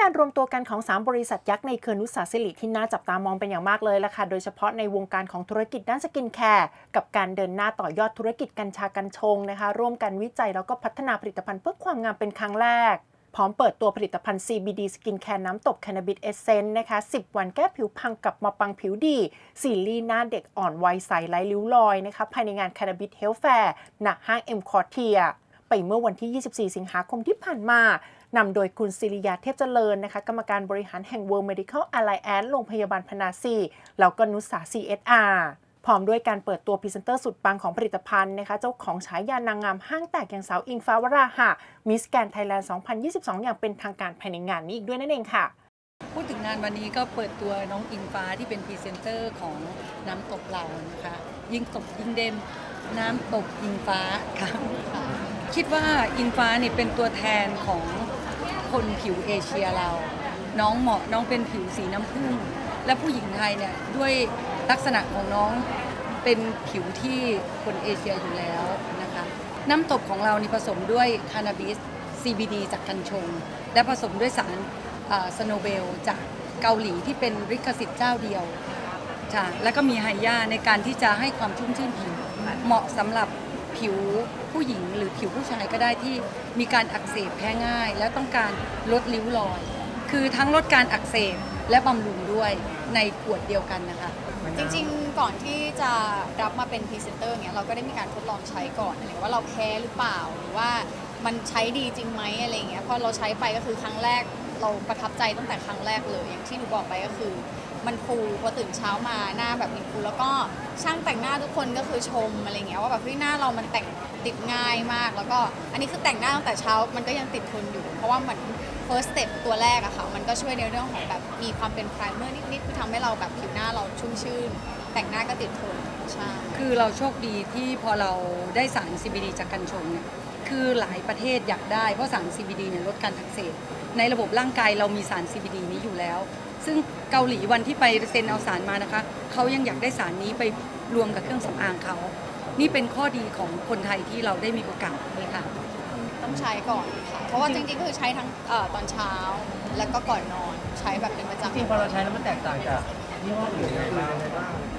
การรวมตัวกันของ 3 บริษัทยักษ์ในเครือนุสาสิริที่น่าจับตามองเป็นอย่างมากเลยละค่ะ โดยเฉพาะในวงการของธุรกิจด้านสกินแคร์กับการเดินหน้าต่อยอดธุรกิจกัญชากัญชงนะคะ ร่วมกันวิจัยแล้วก็พัฒนาผลิตภัณฑ์เพื่อความงามเป็นครั้งแรกพร้อมเปิดตัวผลิตภัณฑ์ CBD สกินแคร์น้ำตบแคนาบิดเอเซนต์นะคะ 10 วันแก้ผิวพังกลับมาปังผิวดี ซีรีส์หน้าเด็กอ่อนวัยใสไร้ริ้วรอยนะคะ ภายในงานแคนาบิดเฮลท์แฟร์ณห้างเอ็มคอร์เทีย ไปเมื่อวันที่ 24 สิงหาคมที่ผ่านมา นำโดยคุณศิริยาเทพเจริญนะคะ กรรมการบริหารแห่ง World Medical Alliance โรงพยาบาลพนาซีแล้วก็นุสา CSR พร้อมด้วยการเปิดตัวพรีเซนเตอร์สุดปังของผลิตภัณฑ์นะคะ เจ้าของฉายานางงามห้างแตกอย่างสาวอิงฟ้าวราหะมิสแกนไทยแลนด์ 2022 อย่างเป็นทางการภายในงานนี้อีกด้วยนั่นเองค่ะ พูดถึงงานวันนี้ก็เปิดตัวน้องอินฟ้าที่เป็นพรีเซนเตอร์ของน้ำตกเรานะคะ ยิ่งตกยิ่งเด่นน้ำตกอินฟ้าค่ะคิดว่าอินฟ้าเนี่ยเป็นตัวแทนของ คนผิวเอเชียเรา น้องเหมาะน้องเป็นผิวสีน้ำผึ้งและผู้หญิงไทยเนี่ยด้วยลักษณะของน้องเป็นผิวที่คนเอเชียอยู่แล้วนะคะน้ำตกของเรานี่ผสมด้วยคานาบิส CBD จากกัญชง และผสมด้วยสารสโนเบลจากเกาหลีที่เป็นริขสิทธิ์เจ้าเดียวค่ะแล้วก็มีไฮย่าในการที่จะให้ความชุ่มชื่นผิวเหมาะสำหรับ ผิวผู้หญิงหรือผิวผู้ชายก็ได้ที่มีการอักเสบแพ้ง่าย และต้องการลดริ้วรอย คือทั้งลดการอักเสบและบำรุงด้วยในขวดเดียวกันนะคะ จริงๆ ก่อนที่จะรับมาเป็นพรีเซนเตอร์เนี่ยเราก็ได้มีการทดลองใช้ก่อนอะไรว่าเราแพ้หรือเปล่าหรือว่ามันใช้ดีจริงไหมอะไรเงี้ยพอเราใช้ไปก็คือครั้งแรก เราประทับใจตั้งแต่ครั้งแรกเลยอย่างที่หนูบอกไปก็คือ มันฟูพอตื่นเช้ามาหน้าแบบมีฟูแล้วก็ช่างแต่งหน้าทุกคนก็คือชมอะไรเงี้ยว่าแบบเฮ้ยหน้าเรามันแต่งติดง่ายมาก แล้วก็อันนี้คือแต่งหน้าตั้งแต่เช้ามันก็ยังติดทนอยู่ เพราะว่าเหมือน first step ตัวแรกอะค่ะ มันก็ช่วยในเรื่องของแบบมีความเป็น primer นิดๆคือทำให้เราแบบผิวหน้าเราชุ่มชื่น แต่งหน้าก็ติดทนใช่ คือเราโชคดีที่พอเราได้สาร CBD จากกัญชงเนี่ย คือหลายประเทศอยากได้เพราะสาร CBD เนี่ยลดการอักเสบในระบบร่างกายเรามีสาร CBD นี้อยู่แล้ว ซึ่งเกาหลีวันที่ไปเซ็นเอาสารมานะคะเขายังอยากได้สารนี้ไปรวมกับเครื่องสำอางเขา นี่เป็นข้อดีของคนไทยที่เราได้มีโอกาสนี่ค่ะ ต้องใช้ก่อนค่ะ เพราะว่าจริงๆก็คือใช้ทั้งเอ่อตอนเช้า แล้วก็ก่อนนอนใช้แบบเป็นประจำจริงๆพอเราใช้แล้วมันแตกต่างจาก ยี่ห้ออื่นยังไงบ้าง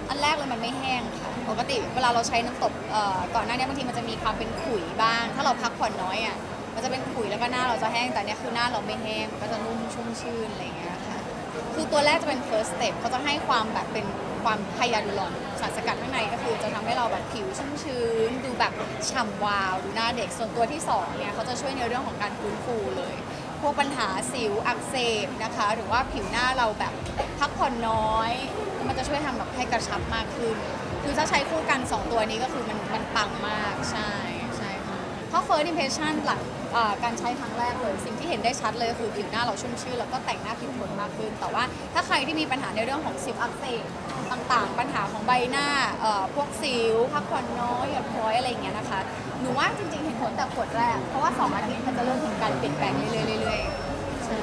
อันแรกเลยมันไม่แห้งค่ะ ปกติเวลาเราใช้น้ำตบเอ่อก่อนหน้านี้บางทีมันจะมีความเป็นขุยบ้าง ถ้าเราพักผ่อนน้อยอะ มันจะเป็นขุยแล้วก็หน้าเราจะแห้ง แต่เนี้ยคือหน้าเราไม่แห้ง มันก็จะนุ่มชุ่มชื่นอะไรอย่างเงี้ยค่ะ คือตัวแรกจะเป็น first step เขาจะให้ความแบบเป็นความไฮยาลูรอนสารสกัดข้างในก็คือจะทำให้เราแบบผิวชุ่มชื้น ดูแบบฉ่ำวาว ดูหน้าเด็ก ส่วนตัวที่สองเนี่ยเขาจะช่วยในเรื่องของการฟื้นฟูเลย พวกปัญหาสิวอักเสบนะคะ หรือว่าผิวหน้าเราแบบพักผ่อนน้อย มันจะช่วยทำแบบให้กระชับมากขึ้น คือถ้าใช้คู่กัน 2 ตัวนี้ก็คือมันมันปังมากใช่ใช่ค่ะเพราะ first impression หลัง เอ่อการใช้ครั้งแรกเลย สิ่งที่เห็นได้ชัดเลยคือผิวหน้าเราชุ่มชื่นแล้วก็แต่งหน้าผิวทนมากขึ้น แต่ว่าถ้าใครที่มีปัญหาในเรื่องของสิวอักเสบต่างๆ ปัญหาของใบหน้าเอ่อพวกสิวพักผ่อนน้อยหย่อนคล้อยอะไรอย่างเงี้ยนะคะ หนูว่าจริงๆเห็นผลแต่ขวดแรก เพราะว่าสองอาทิตย์มันจะเริ่มเห็นการเปลี่ยนแปลงเรื่อยๆเรื่อยๆใช่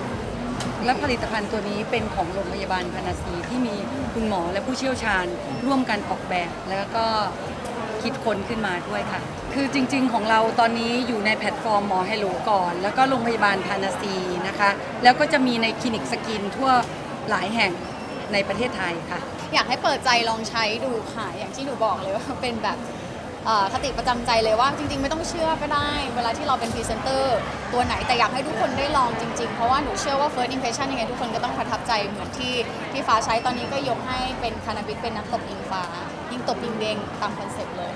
และผลิตภัณฑ์ตัวนี้เป็นของโรงพยาบาลพานาซีที่มีคุณหมอและผู้เชี่ยวชาญร่วมกันออกแบบ แล้วก็คิดค้นขึ้นมาด้วยค่ะ คือจริง ๆ ของเราตอนนี้อยู่ในแพลตฟอร์มหมอเฮโลก่อน แล้วก็โรงพยาบาลพานาซีนะคะ แล้วก็จะมีในคลินิกสกินทั่วหลายแห่งในประเทศไทยค่ะ อยากให้เปิดใจลองใช้ดูค่ะ อย่างที่หนูบอกเลยว่าเป็นแบบเอ่อคติประจำใจเลยว่าจริง ๆ ไม่ต้องเชื่อก็ได้ เวลาที่เราเป็นพรีเซนเตอร์ตัวไหนแต่อยากให้ทุกคนได้ลองจริง ๆ เพราะว่าหนูเชื่อว่า first impression ยังไงทุกคนก็ต้องประทับใจเหมือนที่ที่ฟ้าใช้ตอนนี้ก็ยกให้เป็นคานาบิสเป็นน้ำตบยิงฟ้า ยิงตบยิงเด้งตามคอนเซ็ปต์เลย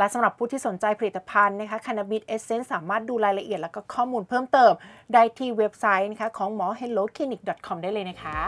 และสำหรับผู้ที่สนใจผลิตภัณฑ์นะคะ Cannabis Essence สามารถดูรายละเอียดและก็ข้อมูลเพิ่มเติม ได้ที่เว็บไซต์นะคะของหมอ helloclinic.com ได้เลยนะคะ